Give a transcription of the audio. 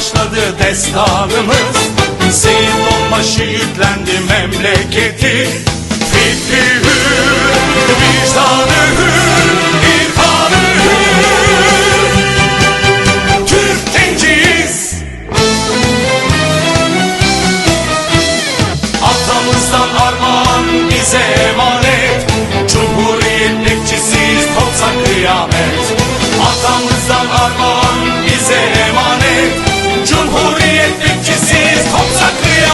başladı destanımız. Seyit onbaşı yüklendi memleketi. Fikri hür, vicdanı hür, irfanı hür. Türk genciyiz Atamızdan armağan bize emanet. Cumhuriyet bekçisiyiz topsa kıyamet Vatanımıza armağan bize emanet.